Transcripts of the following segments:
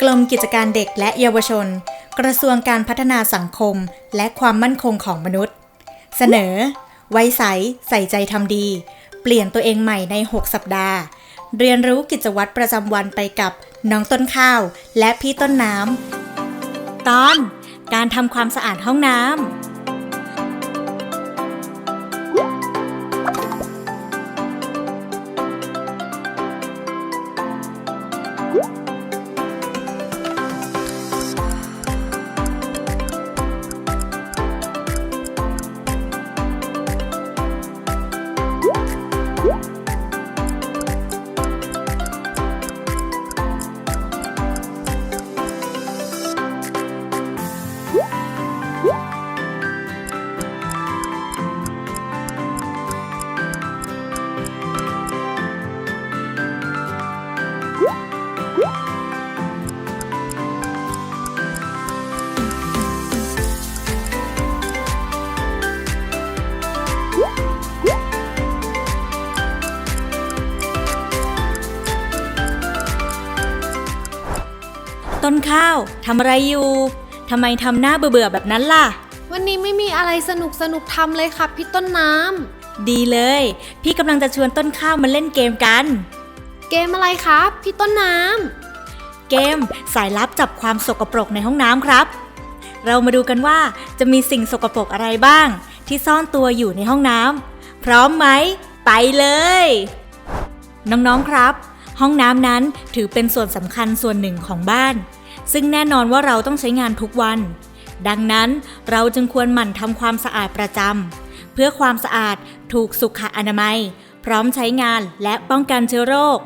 กรมกิจการเด็กและเยาวชน กระทรวงการพัฒนาสังคมและความมั่นคงของมนุษย์ เสนอ ไว้ใส ใส่ใจทำดี เปลี่ยนตัวเองใหม่ใน 6 สัปดาห์ เรียนรู้กิจวัตรประจำวันไปกับน้องต้นข้าว และพี่ต้นน้ำตอน การทำความสะอาดห้องน้ำ ต้นข้าวทำอะไรอยู่ทำไมทำหน้าเบื่อๆแบบนั้นล่ะ วันนี้ไม่มีอะไรสนุกสนุกๆทำเลยครับพี่ต้นน้ดีเลย พี่กำลังจะชวนต้นข้าวมาเล่นเกมกันำเกมอะไรครับ พี่ต้นน้เกมสายลับจับความสกปรกในห้องน้ำครับ เรามาดูกันว่าจะมีสิ่งสกปรกอะไรบ้าง ที่ซ่อนตัวอยู่ในห้องน้ำพร้อมไหม ไปเลย น้องๆครับ ห้องน้ำนั้นถือเป็นส่วนสำคัญส่วนหนึ่งของบ้าน ซึ่งแน่นอนว่าเราต้องใช้งานทุกวัน ดังนั้นเราจึงควรหมั่นทำความสะอาดประจำเพื่อความสะอาดถูกสุขอนามัย พร้อมใช้งานและป้องกันเชื้อโรค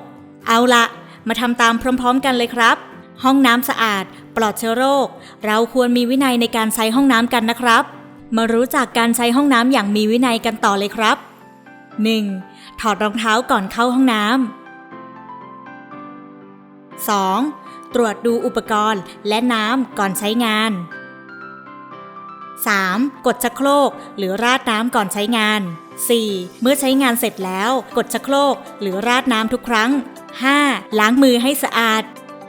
เอาละมาทำตามพร้อมๆกันเลยครับ ห้องน้ำสะอาด ปลอดเชื้อโรค เราควรมีวินัยในการใช้ห้องน้ำกันนะครับ มารู้จักการใช้ห้องน้ำอย่างมีวินัยกันต่อเลยครับ 1. ถอดรองเท้าก่อนเข้าห้องน้ำ 2. ตรวจดูอุปกรณ์และน้ำก่อนใช้งาน 3. กดชักโครกหรือราดน้ำก่อนใช้งาน 4. เมื่อใช้งานเสร็จแล้ว กดชักโครกหรือราดน้ำทุกครั้ง 5. ล้างมือให้สะอาด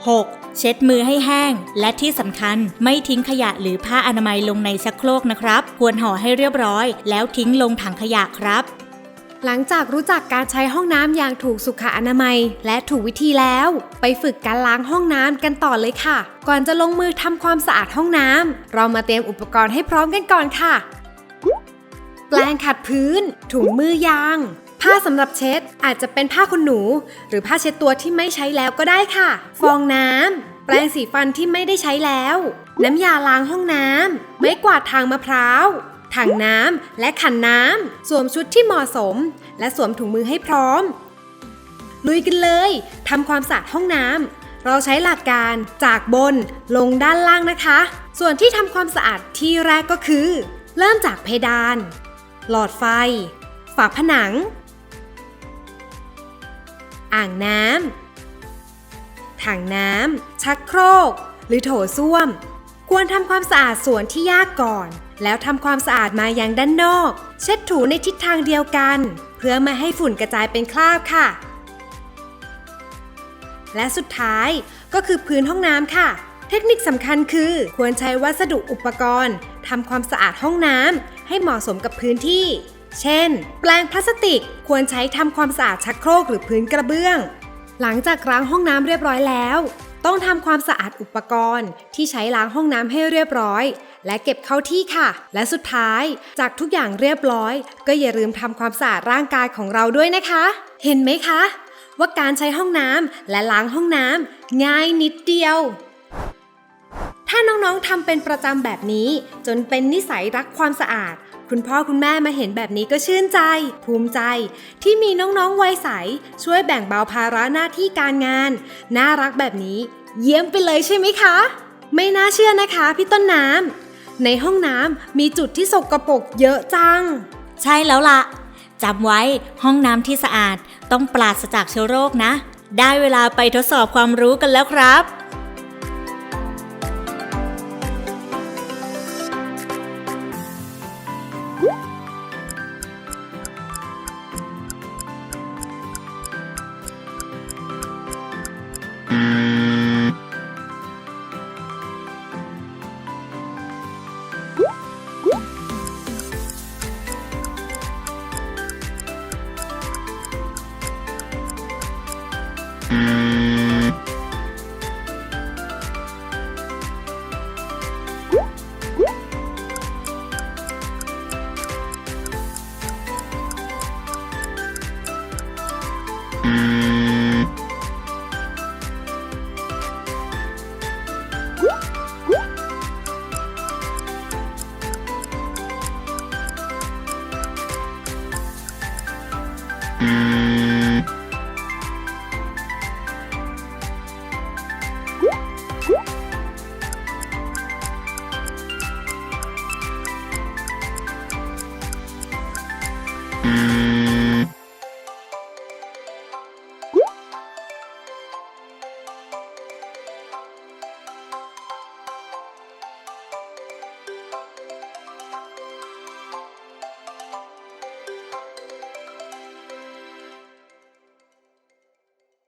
6. เช็ดมือให้แห้ง และที่สำคัญไม่ทิ้งขยะหรือผ้าอนามัยลงในชักโครกนะครับ ควรห่อให้เรียบร้อย แล้วทิ้งลงถังขยะครับ หลังจากรู้จักการใช้ห้องน้ำอย่างถูกสุขอนามัย และถูกวิธีแล้ว ไปฝึกการล้างห้องน้ำกันต่อเลยค่ะ ก่อนจะลงมือทำความสะอาดห้องน้ำเรามาเตรียมอุปกรณ์ให้พร้อมกันก่อนค่ะ แปรงขัดพื้น ถุงมือยาง ผ้าสำหรับเช็ด อาจจะเป็นผ้าขนหนู หรือผ้าเช็ดตัวที่ไม่ใช้แล้วก็ได้ค่ะ ฟองน้ำแปรงสีฟันที่ไม่ได้ใช้แล้ว น้ำยาล้างห้องน้ำไม้กวาดทางมะพร้าว ถังน้ำและขันน้ำ สวมชุดที่เหมาะสม และสวมถุงมือให้พร้อม ลุยกันเลยทำความสะอาดห้องน้ำเราใช้หลักการจากบนลงด้านล่างนะคะ ส่วนที่ทำความสะอาดที่แรกก็คือ เริ่มจากเพดาน หลอดไฟ ฝาผนัง อ่างน้ำถังน้ำชักโครก หรือโถส้วม ควรทำความสะอาดส่วนที่ยากก่อน แล้วทำความสะอาดมายังด้านนอก เช็ดถูในทิศทางเดียวกัน เพื่อไม่ให้ฝุ่นกระจายเป็นคราบค่ะ และสุดท้ายก็คือพื้นห้องน้ำค่ะ เทคนิคสำคัญคือ ควรใช้วัสดุอุปกรณ์ทำความสะอาดห้องน้ำให้เหมาะสมกับพื้นที่ เช่น แปรงพลาสติกควรใช้ทำความสะอาดชักโครกหรือพื้นกระเบื้อง หลังจากล้างห้องน้ำเรียบร้อยแล้ว ต้องทำความสะอาดอุปกรณ์ที่ใช้ล้างห้องน้ำให้เรียบร้อย และเก็บเข้าที่ค่ะ และสุดท้ายจากทุกอย่างเรียบร้อย ก็อย่าลืมทำความสะอาดร่างกายของเราด้วยนะคะ เห็นไหมคะ ว่าการใช้ห้องน้ำและล้างห้องน้ำง่ายนิดเดียว น้องๆทำเป็นประจำแบบนี้ จนเป็นนิสัยรักความสะอาด คุณพ่อคุณแม่มาเห็นแบบนี้ก็ชื่นใจ ภูมิใจ ที่มีน้องๆวัยใส ช่วยแบ่งเบาภาระหน้าที่การงาน น่ารักแบบนี้ เยี่ยมไปเลยใช่ไหมคะ ไม่น่าเชื่อนะคะพี่ต้นน้ำในห้องน้ำมีจุดที่สกปรกเยอะจัง ใช่แล้วล่ะจำไว้ห้องน้ำที่สะอาด ต้องปราศจากเชื้อโรคนะ ได้เวลาไปทดสอบความรู้กันแล้วครับ Música